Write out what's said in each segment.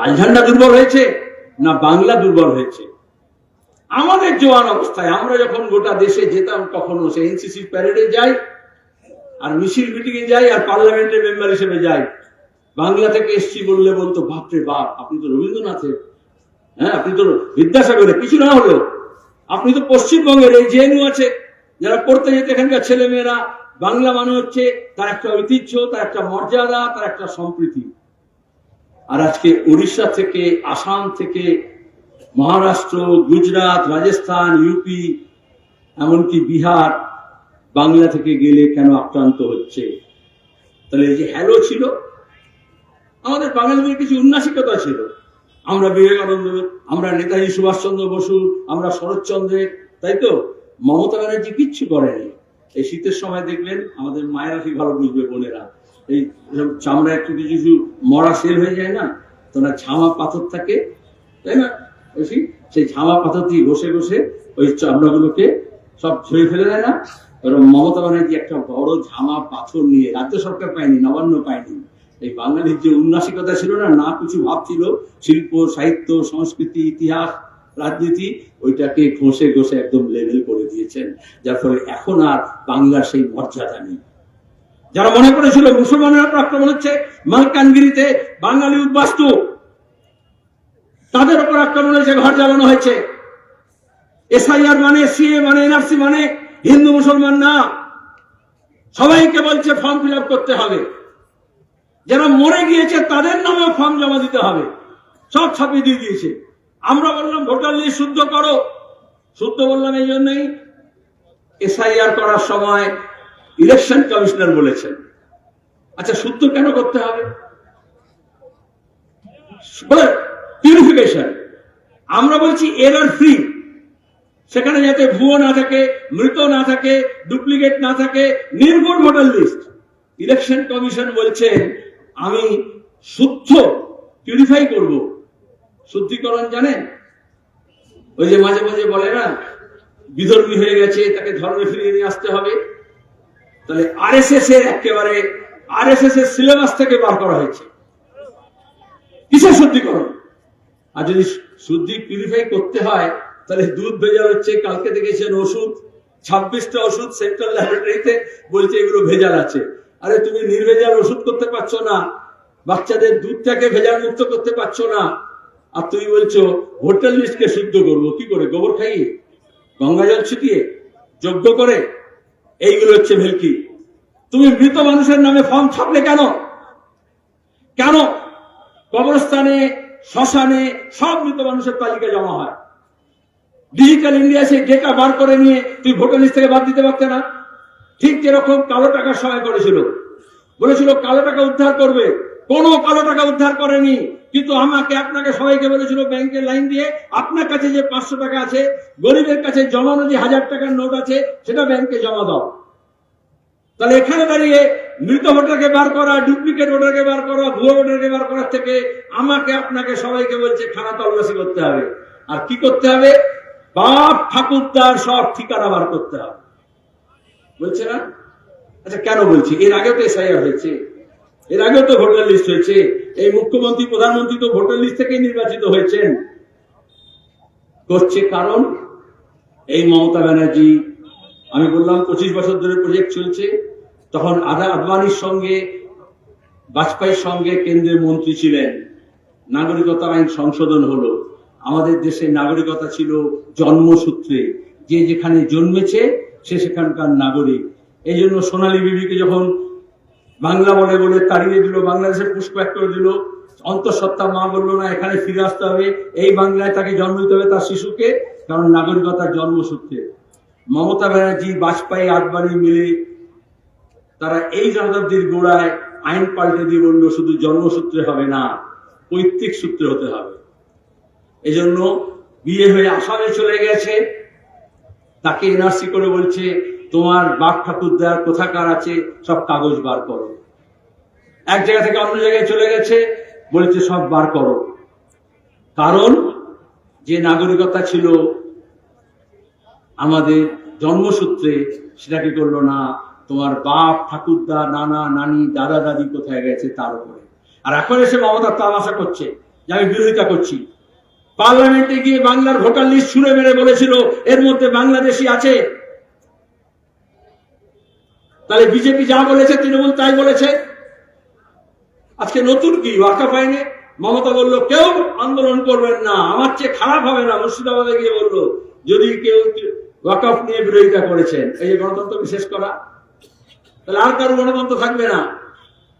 লাল ঝান্ডা দুর্বল হয়েছে না বাংলা দুর্বল হয়েছে? আমাদের জোয়ান অবস্থায় আমরা যখন গোটা দেশে যেতাম কখনো সে এনসিসি প্যারেডে যাই, আর মিছিল মিটিং এ যাই, আর পার্লামেন্টের মেম্বার হিসেবে যাই। বাংলা থেকে এসছি বললে বলতো, বাপরে বাপ, আপনি তো রবীন্দ্রনাথের হ্যাঁ আপনি তো বিদ্যাসাগরের, কিছু না হলেও। আপনি তো পশ্চিমবঙ্গের, এই জেএনইউ আছে, যারা পড়তে যেতে এখানকার ছেলেমেয়েরা, বাংলা মানে হচ্ছে তার একটা ঐতিহ্য, তার একটা মর্যাদা, তার একটা সম্প্রীতি। আর আজকে উড়িষ্যা থেকে, আসাম থেকে, মহারাষ্ট্র, গুজরাট, রাজস্থান ইউপি এমনকি বিহার, বাংলা থেকে গেলে কেন আক্রান্ত হচ্ছে? তাহলে এই যে হ্যালো ছিল, আমাদের বাঙালিদের কিছু উন্নাসিকতা ছিল। আমরা বিবেকানন্দ, আমরা নেতাজি সুভাষচন্দ্র বসু, আমরা শরৎচন্দ্রের, তাই তো? মমতা ব্যানার্জি কিচ্ছু করেনি। এই শীতের সময় দেখবেন আমাদের মায়েরা ঠিক ভালো বুঝবে বোনেরা। এই চামড়া একটু কিছু কিছু মরা সেল হয়ে যায় না, তো না ঝামা পাথর থাকে, তাই না? বেশি সেই ঝামা পাথর দিয়ে ঘষে ঘষে ওই চামড়াগুলোকে সব ঝরে ফেলে দেয় না? এবার মমতা ব্যানার্জি একটা বড় ঝামা পাথর নিয়ে রাজ্য সরকার পায়নি, নবান্ন পায়নি। এই বাঙালির যে উন্নাসিকতা ছিল না না কিছু ভাবছিল শিল্প, সাহিত্য, সংস্কৃতি, ইতিহাস, রাজনীতি, ওইটাকে ঘষে ঘষে একদম লেভেল করে দিয়েছেন। যার ফলে এখন আর বাংলার সেই মর্যাদা নেই। যারা মনে করেছিল মুসলমানের উপর আক্রমণ হচ্ছে মালকানগিরিতে বাঙালি উদ্বাস্তু, তাদের উপর আক্রমণ হয়েছে, ঘর জ্বালানো হয়েছে। এসআইআর মানে সিএ মানে এনআরসি মানে হিন্দু মুসলমান না। সবাইকে বলছে ফর্ম ফিল করতে হবে। যারা মরে গিয়েছে, তাদের নামেও ফর্ম জমা দিতে হবে। সব ছাপিয়ে দিয়ে দিয়েছে। আমরা বললাম, ভোটার লিস্ট শুদ্ধ করো। শুদ্ধ বললাম এই জন্যই। এসআইআর করার সময় ইলেকশন কমিশনার বলেছেন। আচ্ছা শুদ্ধ কেন করতে হবে? পিউরিফিকেশন আমরা বলছি এরার ফ্রি সেখানে যাতে ভুয়ো না থাকে, মৃত না থাকে ডুপ্লিকেট না থাকে, নির্ভুল ভোটার লিস্ট ইলেকশন কমিশন বলছেন আমি শুদ্ধ পিউরিফাই করব। শুদ্ধিকরণ জানেন? ওই যে মাঝে মাঝে বলে না বিধর্মী হয়ে গেছে, তাকে ধর্মে ফিরিয়ে নিয়ে আসতে হবে। তাহলে আরএসএস এর একেবারে আরএসএস এর সিলেবাস থেকে বার করা হয়েছে। কিসের শুদ্ধিকরণ? আর যদি শুদ্ধি পিউরিফাই করতে হয়, তাহলে দুধ ভেজাল হচ্ছে, কালকে দেখেছেন ওষুধ, ছাব্বিশটা ওষুধ সেন্ট্রাল ল্যাবরেটরিতে বলছে এগুলো ভেজাল আছে। আরে তুমি নির্ভেজাল ওষুধ করতে পারছ না, বাচ্চাদের দুধটাকে ভেজাল মুক্ত করতে পারছ না। আর তুমি বলছো হোটেল লিস্টকে শুদ্ধ করব, কি করে, গোবর খাইয়ে? গঙ্গা জল ছিটিয়ে, যজ্ঞ করে? এইগুলো হচ্ছে ভেলকি। তুমি মৃত মানুষের নামে ফর্ম ছাপলে কেন? কেন? কবরস্থানে, শ্মশানে সব মৃত মানুষের তালিকা জমা হয়। ডিজিটাল ইন্ডিয়া সেই ডেটা বার করে নিয়ে তুই ভোটার লিস্ট থেকে বাদ দিতে পারতে না। ঠিক যেরকম কালো টাকার সময় করেছিল। বলেছিল কালো টাকা উদ্ধার করবে। কোনো কালো টাকা উদ্ধার করেনি। কিন্তু আমাকে, আপনাকে সবাইকে বলেছিল ব্যাংকে লাইন দিয়ে, আপনার কাছে যে পাঁচশো টাকা আছে, গরিবের কাছে জমানো যে হাজার টাকার নোট আছে, সেটা ব্যাংকে জমা দাও। তাহলে এখানে দাঁড়িয়ে মৃত ভোটারকে বার করা ডুপ্লিকেট ভোটারকে বার করা, ভুয়ো ভোটারকে বার করার থেকে আমাকে, আপনাকে সবাইকে বলছে, খানা তল্লাশি করতে হবে। আর কি করতে হবে? বাপ ঠাকুরদার সব ঠিকানা বার করতে হবে। বলছে না? আচ্ছা কেন বলছি? এর আগেও তো এসআইআর হয়েছে। এর আগেও তো ভোটার লিস্ট হয়েছে। এই মুখ্যমন্ত্রী, প্রধানমন্ত্রী তো ভোটার লিস্ট থেকেই নির্বাচিত হয়েছেন। করছে কারণ? এই মমতা ব্যানার্জি, আমি বললাম পঁচিশ বছর ধরে প্রজেক্ট চলছে। তখন আদা আদবানির সঙ্গে, বাজপেয়ীর সঙ্গে কেন্দ্রের মন্ত্রী ছিলেন। নাগরিকতা আইন সংশোধন হলো। আমাদের দেশে নাগরিকতা ছিল জন্মসূত্রে। যে যেখানে জন্মেছে, সে সেখানকার নাগরিক। এই জন্য সোনালী বিবিকে যখন বাংলা বলে বলে তাড়িয়ে দিল, বাংলাদেশে পুষ্প্যাক করে দিল। অন্তঃসত্ত্বা মা বলল, না, এখানে ফিরে আসতে হবে। এই বাংলায় তাকে জন্ম দিতে হবে তার শিশুকে, কারণ নাগরিকতার জন্মসূত্রে মমতা ব্যানার্জি, বাজপেয়ী, আদবানি মিলে তারা এই শতাব্দীর গোড়ায় আইন পাল্টে দিয়ে বলল, শুধু জন্মসূত্রে হবে না, পৈতৃক সূত্রে হতে হবে। এজন্য বিয়ে হয়ে আসামে চলে গেছে। তাকে এনআরসি করে বলছে, তোমার বাপ ঠাকুর দেওয়ার কোথাকার আছে, সব কাগজ বার করো। এক জায়গা থেকে অন্য জায়গায় চলে গেছে, বলেছে, সব বার করো। কারণ যে নাগরিকতা ছিল আমাদের জন্মসূত্রে, সেটাকে করল না। তোমার বাপ, ঠাকুরদা, নানা, নানি, দাদা, দাদি কোথায় গেছে তার উপরে। আর এখন এসে মমতা তামাশা করছে যে আমি বিরোধিতা করছি। পার্লামেন্টে গিয়ে বাংলার ভোটার লিস্ট ছুঁড়ে মেরে বলেছিল, এর মধ্যে বাংলাদেশি আছে। তাহলে বিজেপি যা বলেছে, তৃণমূল তাই বলেছে। আজকে নতুন কি? ওয়াকাফ আইনে মমতা বলল, কেউ আন্দোলন করবেন না। আমার চেয়ে খারাপ হবে না। মুর্শিদাবাদে গিয়ে বলল, যদি কেউ ওয়াকাফ নিয়ে বিরোধিতা করেছেন, এই যে গণতন্ত্রকে শেষ করা, তাহলে আর কারও গণতন্ত্র থাকবে না।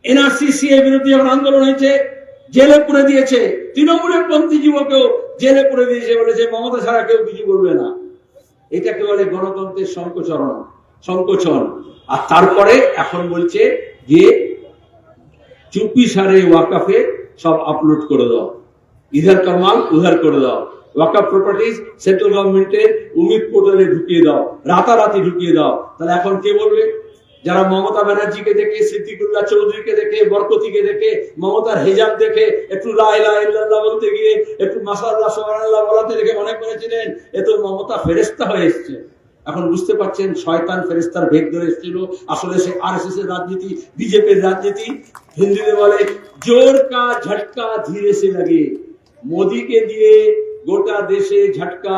এনআরসি এর বিরুদ্ধে যখন আন্দোলন হয়েছে, জেলে পুরে দিয়েছে। তৃণমূলের পন্থী যুবকেও জেলে পুরে দিয়েছে বলেছে, মমতা ছাড়া কেউ কিছু করবে না। এটাকে বলে গণতন্ত্রের সংকোচরণ সংকোচন। আর তারপরে এখন বলছে যে চুপি সারে ওয়াকাফে সব আপলোড করে দাও। ইধার কামাল, উধার করে দাও। ওয়াকাফ প্রপার্টিজ সেন্ট্রাল গভর্নমেন্টের উমিদ পোর্টালে ঢুকিয়ে দাও। রাতারাতি ঢুকিয়ে দাও। তাহলে এখন কে বলবে? যারা মমতা ব্যানার্জিকে দেখে, সিদ্দিকুল্লাহ চৌধুরীকে দেখে, বরকতিকে দেখে, মমতার হেজাব দেখে, একটু বলতে গিয়ে, একটু মাসাল্লাহ সোহানাল্লাহ বলাতে দেখে মনে করেছিলেন এ তো মমতা ফেরেস্তা হয়ে এসছে। এখন বুঝতে পারছেন, শয়তান ফেরেস্তার ভেগ ধরে এসেছিল। আসলে সে আর এস এর রাজনীতি বিজেপির রাজনীতি। হিন্দিতে বলে জোর কা ঝটকা ধীরে সে লাগে মোদিকে দিয়ে গোটা দেশে ঝটকা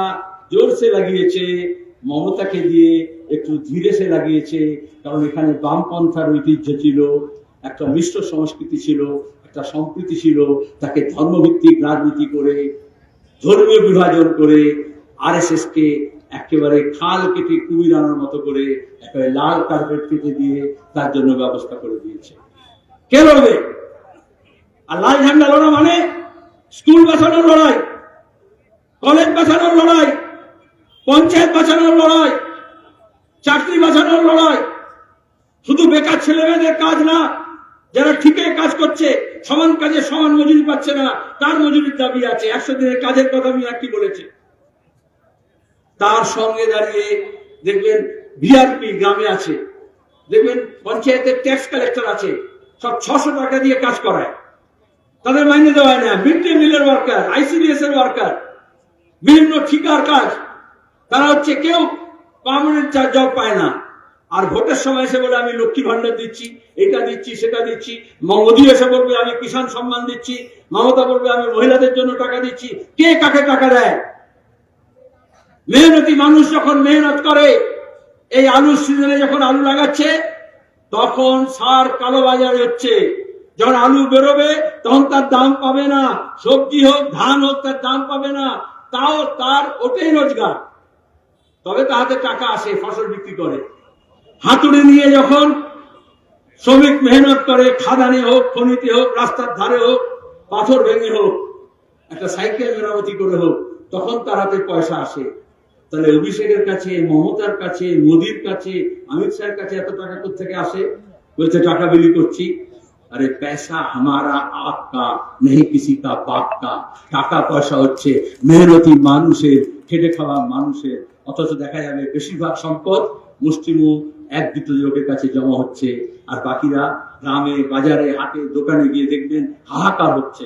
জোর সে লাগিয়েছে। মমতাকে দিয়ে একটু ধীরে সে লাগিয়েছে। কারণ এখানে বামপন্থার ঐতিহ্য ছিল, একটা মিশ্র সংস্কৃতি ছিল, একটা সম্প্রীতি ছিল। তাকে ধর্মভিত্তিক রাজনীতি করে, ধর্মীয় বিভাজন করে আর এস এস কে একেবারে খাল কেটে কুমির আনার মতো করে, একেবারে লাল কার্পেট কেটে দিয়ে তার জন্য ব্যবস্থা করে দিয়েছে। কে লড়বে? আর লাল ঝান্ডা লড়া মানে স্কুল বাঁচানোর লড়াই, কলেজ বাঁচানোর লড়াই, পঞ্চায়েত বাঁচানোর লড়াই, চাকরি বাঁচানোর লড়াই। শুধু বেকার ছেলে মেয়েদের কাজ না, যারা ঠিকই কাজ করছে, সমান কাজে সমান মজুরি পাচ্ছে না, তার মজুরির দাবি আছে। একশো দিনের কাজের কথা কি বলেছে। তার সঙ্গে দাঁড়িয়ে দেখবেন ভিআরপি গ্রামে আছে। দেখবেন পঞ্চায়েতের ট্যাক্স কালেক্টর আছে। সব ছশো টাকা দিয়ে কাজ করায়। তাদের মাইনে দেওয়া হয় না। মিড ডে মিলের ওয়ার্কার আইসিডিএস এর ওয়ার্কার বিভিন্ন ঠিকার কাজ। তারা হচ্ছে কেউ পার্মানেন্ট জব পায় না। আর ভোটের সময় এসে বলে, আমি লক্ষ্মী ভান্ডার দিচ্ছি, এটা দিচ্ছি, সেটা দিচ্ছি। মোদী এসে বলবে, আমি কিষাণ সম্মান দিচ্ছি। মমতা বলবে, আমি মহিলাদের জন্য টাকা দিচ্ছি। কে কাকে টাকা দেয়? মেহনতি মানুষ যখন মেহনত করে, এই আলুর সিজনে যখন আলু লাগাচ্ছে, তখন সার কালো বাজারে হচ্ছে। যখন আলু বেরোবে, তখন তার দাম পাবে না। সবজি হোক, ধান হোক, তার দাম পাবে না। তাও তার ওটাই রোজগার। তবে তাহাতে টাকা আসে, ফসল বিক্রি করে। হাতুড়ি নিয়ে যখন শ্রমিক মেহনত করে, খাদানে হোক, খনিতে হোক, রাস্তার ধারে হোক, পাথর ভেঙে হোক, একটা সাইকেল মেরামতি করে হোক, তখন তার হাতে পয়সা আসে। তাহলে অভিষেকের কাছে, মমতার কাছে, মোদির কাছে, অমিত শাহের কাছে এত টাকা থেকে আসে? বলছে, টাকা বিলি করছি। আরে পয়সা হামারা আপকা নেই কিসি কা বাপকা টাকা পয়সা হচ্ছে মেহনতি মানুষের, খেটে খাওয়া মানুষের। অথচ দেখা যাবে বেশিরভাগ সম্পদ মুসলিম এক দুটো লোকের কাছে জমা হচ্ছে। আর বাকিরা গ্রামে, বাজারে, হাটে, দোকানে গিয়ে দেখবেন হাহাকার হচ্ছে।